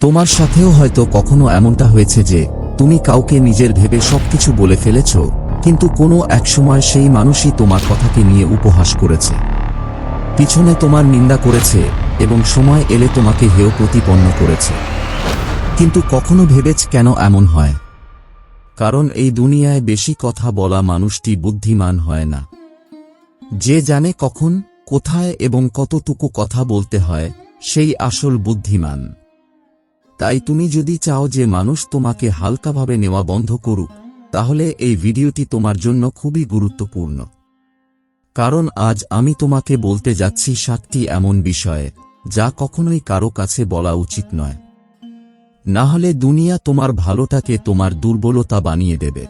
তোমার সাথেও হয়তো কখনো এমনটা হয়েছে যে, তুমি কাউকে নিজের ভেবে সবকিছু বলে ফেলেছ, কিন্তু কোনো একসময় সেই মানুষই তোমার কথাকে নিয়ে উপহাস করেছে। পিছনে তোমার নিন্দা করেছে, এবং সময় এলে তোমাকে হেয় প্রতিপন্ন করেছে। কিন্তু কখনো ভেবেছ কেন এমন হয়? কারণ এই দুনিয়ায় বেশি কথা বলা মানুষটি বুদ্ধিমান হয় না। যে জানে কখন, কোথায় এবং কতটুকু কথা বলতে হয়, সেই আসল বুদ্ধিমান। তাই তুমি যদি চাও যে মানুষ তোমাকে হালকাভাবে নেওয়া বন্ধ করুক, তাহলে এই ভিডিওটি তোমার জন্য খুবই গুরুত্বপূর্ণ। কারণ আজ আমি তোমাকে বলতে যাচ্ছি সাতটি এমন বিষয়ে, যা কখনোই কারও কাছে বলা উচিত নয়। না হলে দুনিয়া তোমার ভালোটাকে তোমার দুর্বলতা বানিয়ে দেবে।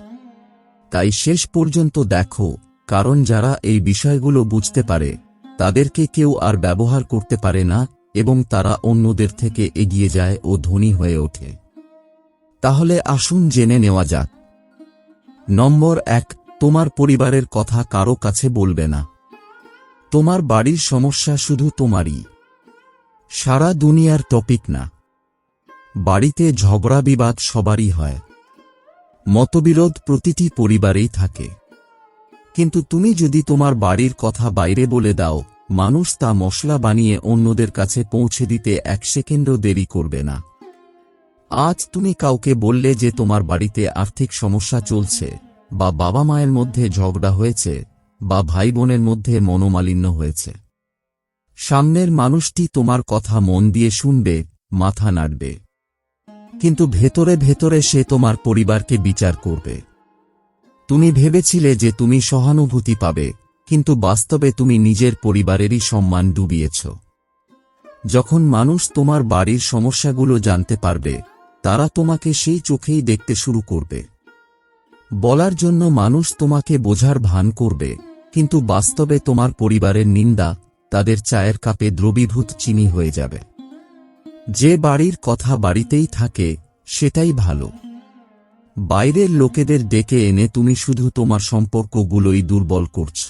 তাই শেষ পর্যন্ত দেখো, কারণ যারা এই বিষয়গুলো বুঝতে পারে, তাদেরকে কেউ আর ব্যবহার করতে পারে না এবং তারা অন্যদের থেকে এগিয়ে যায় ও ধনী হয়ে ওঠে। তাহলে আসুন জেনে নেওয়া যাক। নম্বর এক, তোমার পরিবারের কথা কারও কাছে বলবে না। তোমার বাড়ির সমস্যা শুধু তোমারই। সারা দুনিয়ার টপিক না। বাড়িতে ঝগড়া বিবাদ সবারই হয়। মতবিরোধ প্রতিটি পরিবারেই থাকে। কিন্তু তুমি যদি তোমার বাড়ির কথা বাইরে বলে দাও মানুষ তা মশলা বানিয়ে অন্যদের কাছে পৌঁছে দিতে এক সেকেন্ডও দেরি করবে না। আজ তুমি কাউকে বললে যে তোমার বাড়িতে আর্থিক সমস্যা চলছে, বা বাবা মায়ের মধ্যে ঝগড়া হয়েছে, বা ভাই বোনের মধ্যে মনোমালিন্য হয়েছে। সামনের মানুষটি তোমার কথা মন দিয়ে শুনবে, মাথা নাড়বে। কিন্তু ভেতরে ভেতরে সে তোমার পরিবারকে বিচার করবে। তুমি ভেবেছিলে যে তুমি সহানুভূতি পাবে কিন্তু বাস্তবে তুমি নিজের পরিবারেরই সম্মান ডুবিয়েছ। যখন মানুষ তোমার বাড়ির সমস্যাগুলো জানতে পারবে, তারা তোমাকে সেই চোখেই দেখতে শুরু করবে। বলার জন্য মানুষ তোমাকে বোঝার ভান করবে, কিন্তু বাস্তবে তোমার পরিবারের নিন্দা, তাদের চায়ের কাপে দ্রবীভূত চিনি হয়ে যাবে। যে বাড়ির কথা বাড়িতেই থাকে, সেটাই ভালো। বাইরের লোকেদের ডেকে এনে তুমি শুধু তোমার সম্পর্কগুলোই দুর্বল করছ।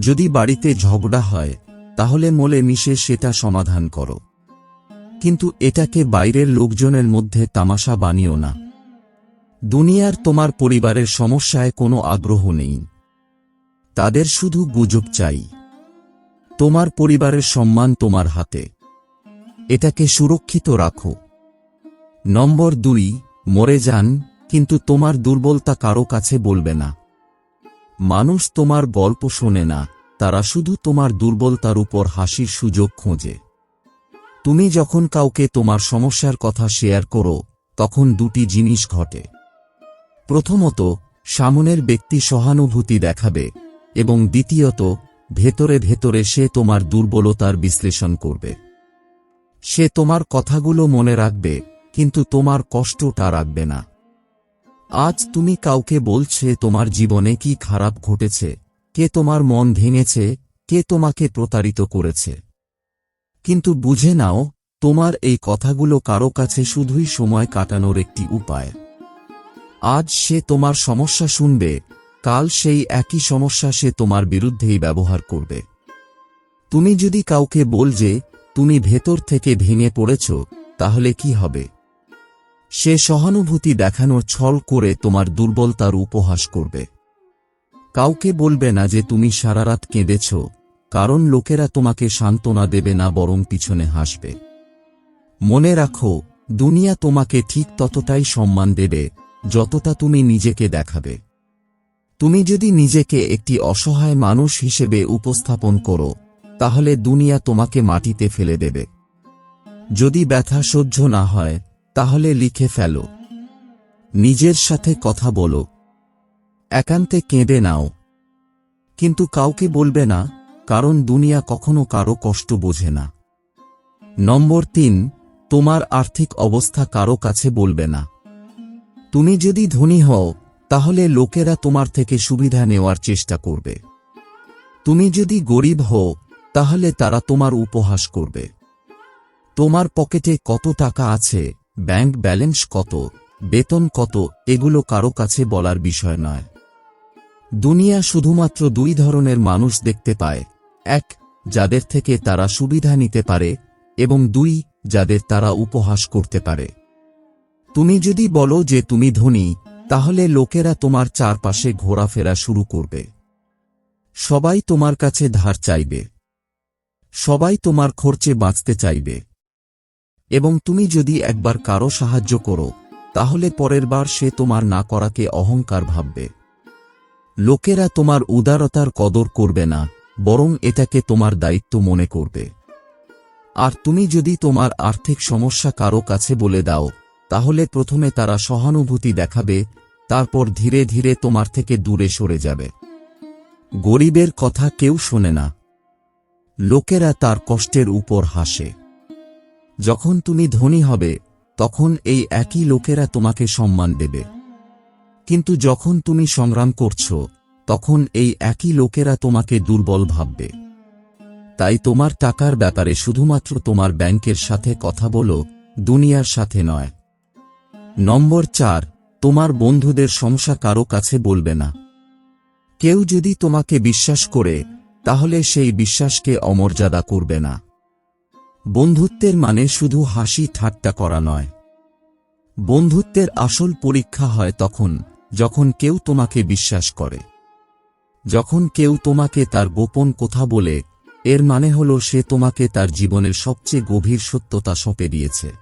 যদি বাড়িতে ঝগড়া হয়, তাহলে মোলে মিশে সেটা সমাধান করো। কিন্তু এটাকে বাইরের লোকজনের মধ্যে তামাশা বানিও না। দুনিয়ার তোমার পরিবারের সমস্যায় কোনো আগ্রহ নেই। তাদের শুধু গুজব চাই। তোমার পরিবারের সম্মান তোমার হাতে। এটাকে সুরক্ষিত রাখো। নম্বর দুই, মরে যান, কিন্তু তোমার দুর্বলতা কারও কাছে বলবে না। মানুষ তোমার গল্প শোনে না, তারা শুধু তোমার দুর্বলতার উপর হাসির সুযোগ খোঁজে। তুমি যখন কাউকে তোমার সমস্যার কথা শেয়ার করো, তখন দুটি জিনিস ঘটে। প্রথমত, সামনের ব্যক্তি সহানুভূতি দেখাবে এবং দ্বিতীয়ত, ভেতরে ভেতরে সে তোমার দুর্বলতার বিশ্লেষণ করবে। সে তোমার কথাগুলো মনে রাখবে, কিন্তু তোমার কষ্টটা রাখবে না। আজ তুমি কাউকে বলছে তোমার জীবনে কি খারাপ ঘটেছে, কে তোমার মন ভেঙেছে, কে তোমাকে প্রতারিত করেছে। কিন্তু বুঝে নাও, তোমার এই কথাগুলো কারও কাছে শুধুই সময় কাটানোর একটি উপায়। আজ সে তোমার সমস্যা শুনবে, কাল সেই একই সমস্যা সে তোমার বিরুদ্ধেই ব্যবহার করবে। তুমি যদি কাউকে বল যে, তুমি ভেতর থেকে ভেঙে পড়েছ, তাহলে কি হবে? সে সহানুভূতি দেখানোর ছল করে তোমার দুর্বলতার উপহাস করবে। কাউকে বলবে না যে তুমি সারারাত কেঁদেছ, কারণ লোকেরা তোমাকে সান্ত্বনা দেবে না বরং পিছনে হাসবে। মনে রাখো, দুনিয়া তোমাকে ঠিক ততটাই সম্মান দেবে, যতটা তুমি নিজেকে দেখাবে। তুমি যদি নিজেকে একটি অসহায় মানুষ হিসেবে উপস্থাপন করো, তাহলে দুনিয়া তোমাকে মাটিতে ফেলে দেবে। যদি ব্যথা সহ্য না হয় তাহলে লিখে ফেলো। নিজের সাথে কথা বলো। একান্তে কেঁদে নাও। কিন্তু কাউকে বলবে না, কারণ দুনিয়া কখনো কারও কষ্ট বোঝে না। নম্বর তিন, তোমার আর্থিক অবস্থা কারও কাছে বলবে না। তুমি যদি ধনী হও, তাহলে লোকেরা তোমার থেকে সুবিধা নেওয়ার চেষ্টা করবে। তুমি যদি গরিব হও, তাহলে তারা তোমার উপহাস করবে। তোমার পকেটে কত টাকা আছে ব্যাংক ব্যালেন্স কত, বেতন কত, এগুলো কারও কাছে বলার বিষয় নয়। দুনিয়া শুধুমাত্র দুই ধরনের মানুষ দেখতে পায়। এক, যাদের থেকে তারা সুবিধা নিতে পারে এবং দুই, যাদের তারা উপহাস করতে পারে। তুমি যদি বলো যে তুমি ধনী, তাহলে লোকেরা তোমার চারপাশে ঘোরাফেরা শুরু করবে। সবাই তোমার কাছে ধার চাইবে। সবাই তোমার খরচে বাঁচতে চাইবে। এবং তুমি যদি একবার কারও সাহায্য করো, তাহলে পরের বার সে তোমার না করাকে অহংকার ভাববে। লোকেরা তোমার উদারতার কদর করবে না, বরং এটাকে তোমার দায়িত্ব মনে করবে। আর তুমি যদি তোমার আর্থিক সমস্যা কারও কাছে বলে দাও, তাহলে প্রথমে তারা সহানুভূতি দেখাবে, তারপর ধীরে ধীরে তোমার থেকে দূরে সরে যাবে। গরিবের কথা কেউ শোনে না। লোকেরা তার কষ্টের উপর হাসে। যখন তুমি ধনী হবে, তখন এই একই লোকেরা তোমাকে সম্মান দেবে। কিন্তু যখন তুমি সংগ্রাম করছ, তখন এই একই লোকেরা তোমাকে দুর্বল ভাববে। তাই তোমার টাকার ব্যাপারে শুধুমাত্র তোমার ব্যাংকের সাথে কথা বলো, দুনিয়ার সাথে নয়। নম্বর চার, তোমার বন্ধুদের সমস্যা কারও কাছে বলবে না। কেউ যদি তোমাকে বিশ্বাস করে, তাহলে সেই বিশ্বাসকে অমর্যাদা করবে না। বন্ধুত্বের মানে শুধু হাসি ঠাট্টা করা নয়। বন্ধুত্বের আসল পরীক্ষা হয় তখন, যখন কেউ তোমাকে বিশ্বাস করে। যখন কেউ তোমাকে তার গোপন কথা বলে, এর মানে হল সে তোমাকে তার জীবনের সবচেয়ে গভীর সত্যতা সঁপে দিয়েছে।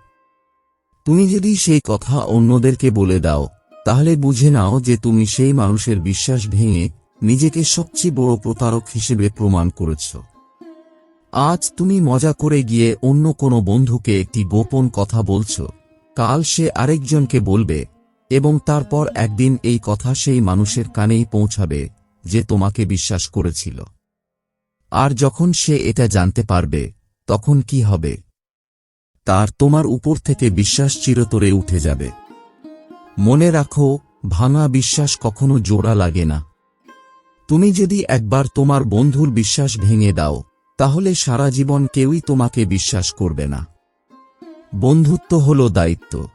তুমি যদি সেই কথা অন্যদেরকে বলে দাও, তাহলে বুঝে নাও যে তুমি সেই মানুষের বিশ্বাস ভেঙে নিজেকে সবচেয়ে বড় প্রতারক হিসেবে প্রমাণ করেছ। আজ তুমি মজা করে গিয়ে অন্য কোনো বন্ধুকে একটি গোপন কথা বলছ। কাল সে আরেকজনকে বলবে, এবং তারপর একদিন এই কথা সেই মানুষের কানেই পৌঁছাবে, যে তোমাকে বিশ্বাস করেছিল। আর যখন সে এটা জানতে পারবে, তখন কি হবে? তার তোমার উপর থেকে বিশ্বাস চিরতরে উঠে যাবে। মনে রাখো, ভাঙা বিশ্বাস কখনো জোড়া লাগে না। তুমি যদি একবার তোমার বন্ধুর বিশ্বাস ভেঙে দাও তাহলে সারা জীবন কেউই তোমাকে বিশ্বাস করবে না। বন্ধুত্ব হল দায়িত্ব।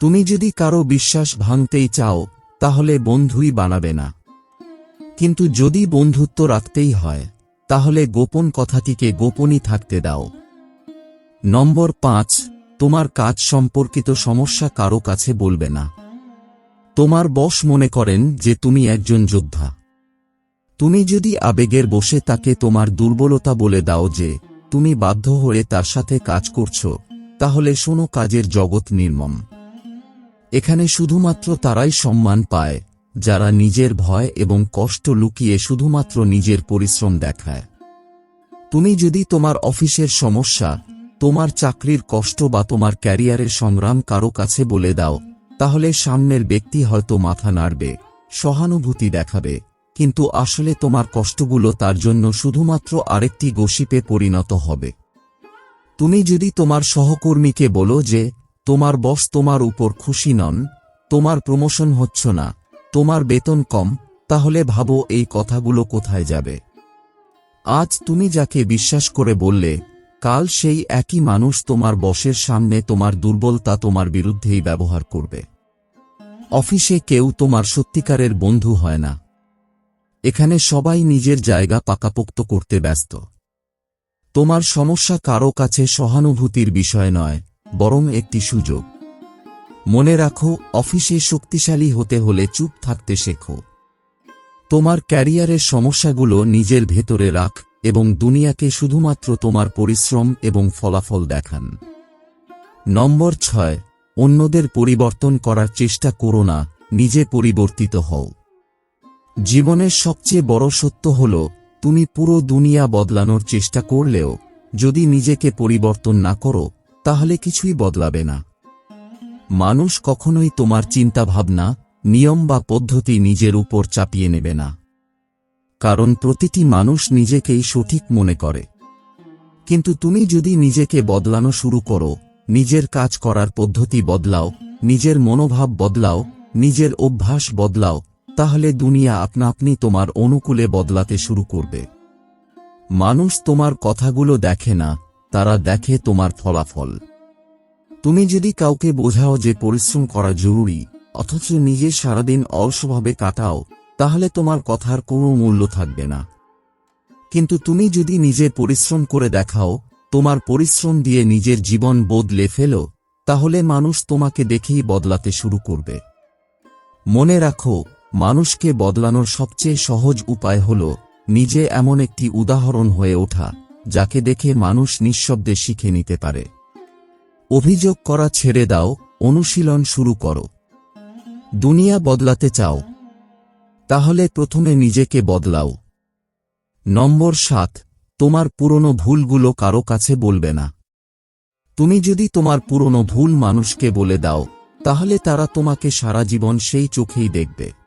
তুমি যদি কারও বিশ্বাস ভাঙতেই চাও, তাহলে বন্ধুই বানাবে না। কিন্তু যদি বন্ধুত্ব রাখতেই হয়, তাহলে গোপন কথাটিকে গোপনই থাকতে দাও। নম্বর পাঁচ, তোমার কাজ সম্পর্কিত সমস্যা কারও কাছে বলবে না। তোমার বস মনে করেন যে তুমি একজন যোদ্ধা। তুমি যদি আবেগের বসে তাকে তোমার দুর্বলতা বলে দাও যে, তুমি বাধ্য হয়ে তার সাথে কাজ করছ, তাহলে শোনো কাজের জগৎ নির্মম। এখানে শুধুমাত্র তারাই সম্মান পায়, যারা নিজের ভয় এবং কষ্ট লুকিয়ে শুধুমাত্র নিজের পরিশ্রম দেখায়। তুমি যদি তোমার অফিসের সমস্যা, তোমার চাকরির কষ্ট বা তোমার ক্যারিয়ারের সংগ্রাম কারও কাছে বলে দাও, তাহলে সামনের ব্যক্তি হয়তো মাথা নাড়বে, সহানুভূতি দেখাবে। কিন্তু আসলে তোমার কষ্টগুলো তার জন্য শুধুমাত্র আরেকটি গসিপে পরিণত হবে। তুমি যদি তোমার সহকর্মীকে বলো যে, তোমার বস তোমার উপর খুশি নন, তোমার প্রমোশন হচ্ছ না, তোমার বেতন কম, তাহলে ভাবো এই কথাগুলো কোথায় যাবে? আজ তুমি যাকে বিশ্বাস করে বললে, কাল সেই একই মানুষ তোমার বসের সামনে তোমার দুর্বলতা তোমার বিরুদ্ধেই ব্যবহার করবে। অফিসে কেউ তোমার সত্যিকারের বন্ধু হয় না। এখানে সবাই নিজের জায়গা পাকাপোক্ত করতে ব্যস্ত। তোমার সমস্যা কারও কাছে সহানুভূতির বিষয় নয়, বরং একটি সুযোগ। মনে রাখো, অফিসে শক্তিশালী হতে হলে চুপ থাকতে শেখো। তোমার ক্যারিয়ারের সমস্যাগুলো নিজের ভেতরে রাখ এবং দুনিয়াকে শুধুমাত্র তোমার পরিশ্রম এবং ফলাফল দেখান। নম্বর ছয়, অন্যদের পরিবর্তন করার চেষ্টা করো না, নিজে পরিবর্তিত হও। জীবনের সবচেয়ে বড় সত্য হল, তুমি পুরো দুনিয়া বদলানোর চেষ্টা করলেও, যদি নিজেকে পরিবর্তন না করো, তাহলে কিছুই বদলাবে না। মানুষ কখনোই তোমার চিন্তাভাবনা, নিয়ম বা পদ্ধতি নিজের উপর চাপিয়ে নেবে না। কারণ প্রতিটি মানুষ নিজেকেই সঠিক মনে করে। কিন্তু তুমি যদি নিজেকে বদলানো শুরু করো, নিজের কাজ করার পদ্ধতি বদলাও, নিজের মনোভাব বদলাও, নিজের অভ্যাস বদলাও তাহলে দুনিয়া আপনা আপনি তোমার অনুকূলে বদলাতে শুরু করবে। মানুষ তোমার কথাগুলো দেখে না, তারা দেখে তোমার ফলাফল। তুমি যদি কাউকে বোঝাও যে পরিশ্রম করা জরুরি, অথচ নিজে সারাদিন অলসভাবে কাটাও, তাহলে তোমার কথার কোনো মূল্য থাকবে না। কিন্তু তুমি যদি নিজে পরিশ্রম করে দেখাও, তোমার পরিশ্রম দিয়ে নিজের জীবন বদলে ফেলো, তাহলে মানুষ তোমাকে দেখেই বদলাতে শুরু করবে। মনে রাখো মানুষকে বদলানোর সবচেয়ে সহজ উপায় হল নিজে এমন একটি উদাহরণ হয়ে ওঠা, যাকে দেখে মানুষ নিঃশব্দে শিখে নিতে পারে। অভিযোগ করা ছেড়ে দাও, অনুশীলন শুরু করো। দুনিয়া বদলাতে চাও। তাহলে প্রথমে নিজেকে বদলাও। নম্বর সাত, তোমার পুরনো ভুলগুলো কারও কাছে বলবে না। তুমি যদি তোমার পুরনো ভুল মানুষকে বলে দাও, তাহলে তারা তোমাকে সারা জীবন সেই চোখেই দেখবে।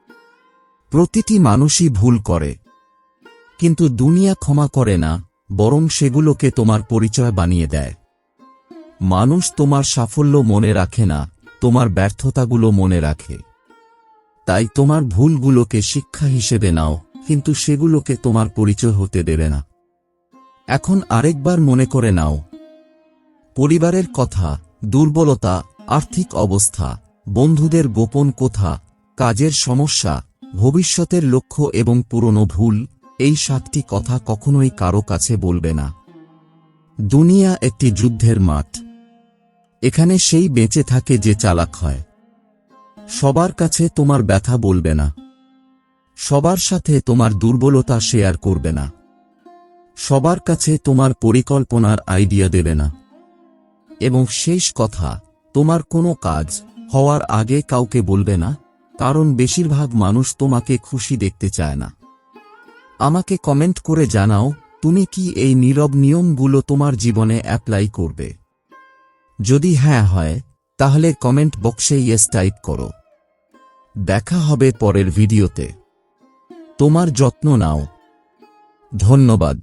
প্রতিটি মানুষই ভুল করে। কিন্তু দুনিয়া ক্ষমা করে না, বরং সেগুলোকে তোমার পরিচয় বানিয়ে দেয়। মানুষ তোমার সাফল্য মনে রাখে না, তোমার ব্যর্থতাগুলো মনে রাখে। তাই তোমার ভুলগুলোকে শিক্ষা হিসেবে নাও, কিন্তু সেগুলোকে তোমার পরিচয় হতে দেবে না। এখন আরেকবার মনে করে নাও। পরিবারের কথা, দুর্বলতা, আর্থিক অবস্থা, বন্ধুদের গোপন কথা, কাজের সমস্যা ভবিষ্যতের লক্ষ্য এবং পুরনো ভুল, এই সাতটি কথা কখনোই কারও কাছে বলবে না। দুনিয়া একটি যুদ্ধের মাঠ। এখানে সেই বেঁচে থাকে যে চালাক হয়। সবার কাছে তোমার ব্যথা বলবে না। সবার সাথে তোমার দুর্বলতা শেয়ার করবে না। সবার কাছে তোমার পরিকল্পনার আইডিয়া দেবে না। এবং শেষ কথা, তোমার কোনো কাজ হওয়ার আগে কাউকে বলবে না কারণ বেশিরভাগ মানুষ তোমাকে খুশি দেখতে চায় না। আমাকে কমেন্ট করে জানাও, তুমি কি এই নীরব নিয়মগুলো তোমার জীবনে অ্যাপ্লাই করবে? যদি হ্যাঁ হয়, তাহলে কমেন্ট বক্সে ইয়েস টাইপ করো। দেখা হবে পরের ভিডিওতে। তোমার যত্ন নাও। ধন্যবাদ।